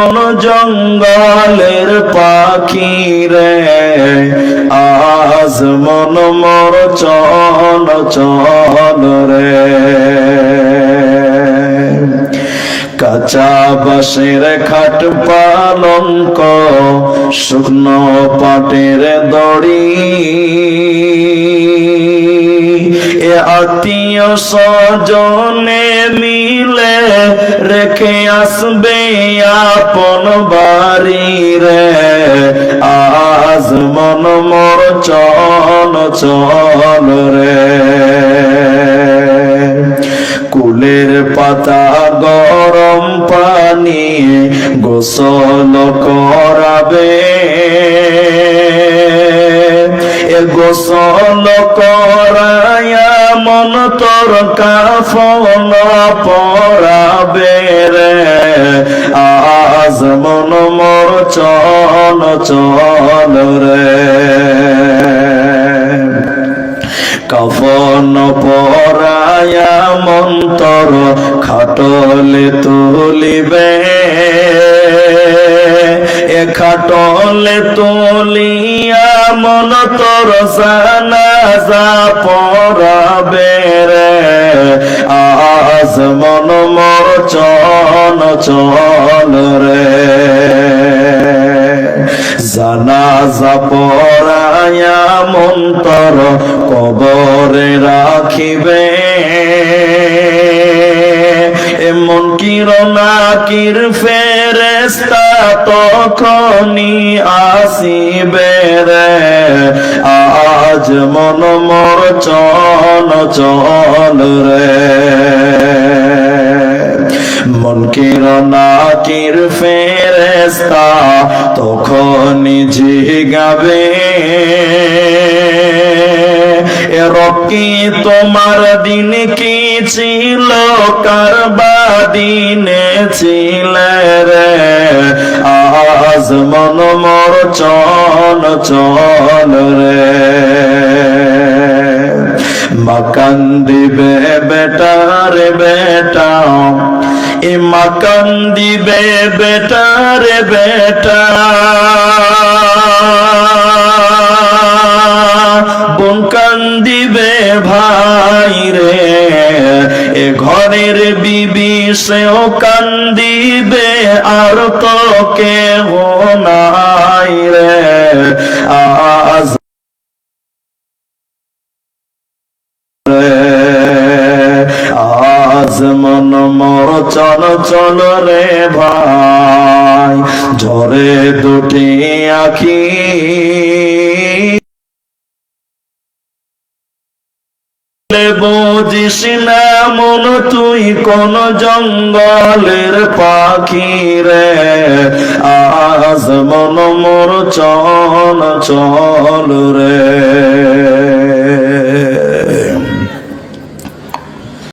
কোন জঙ্গলের পাখি রে? আজ মন মর চল চল রে। কাঁচা বাঁশের খাট পালঙ্ক শুকনো পাটের দড়ি। এ আত্মীয় স্বজনে মিলে রেখে আসবে আপন বাড়ি রে। আজ মন মর চল চল রে। কুলের পাতা গরম পানি গোসল করাবে গোসল করায়া মন তোর কাফন পরাবে রে। আজ মন মোর চল চল রে। কফন পরায়া মন্তর খাটলে তুলিবে। এ খাটলে তুলিয়া মন তোর সানাজা রে। আজ মন মোর চল চল রে। জানাজা পরায়া তোর কবরে রাখিবে এমন কিরণা কির ফেরেস্তা তখনই আসিবে রে। আজ মন মোর চল চল রে। মন কিরণা কির ফেরেস্তা তখনই জিগাবে তোমার দিন কি ছিল? কারবা দিনে ছিলে রে। আজ মন মোর চল চল রে। মাকান দিবে বেটা রে বেটা। এ মাকান দিবে বেটা রে বেটা। এ ঘরের বিবি সেও কান্দিবে, আর তো কেহ নাই রে। আজ আজ মন মর চল চল রে ভাই, ঝরে দুটি আখি। বুঝিস না মন তুই কোন জঙ্গলের পাখি রে? আজ মন মোর চল চল রে।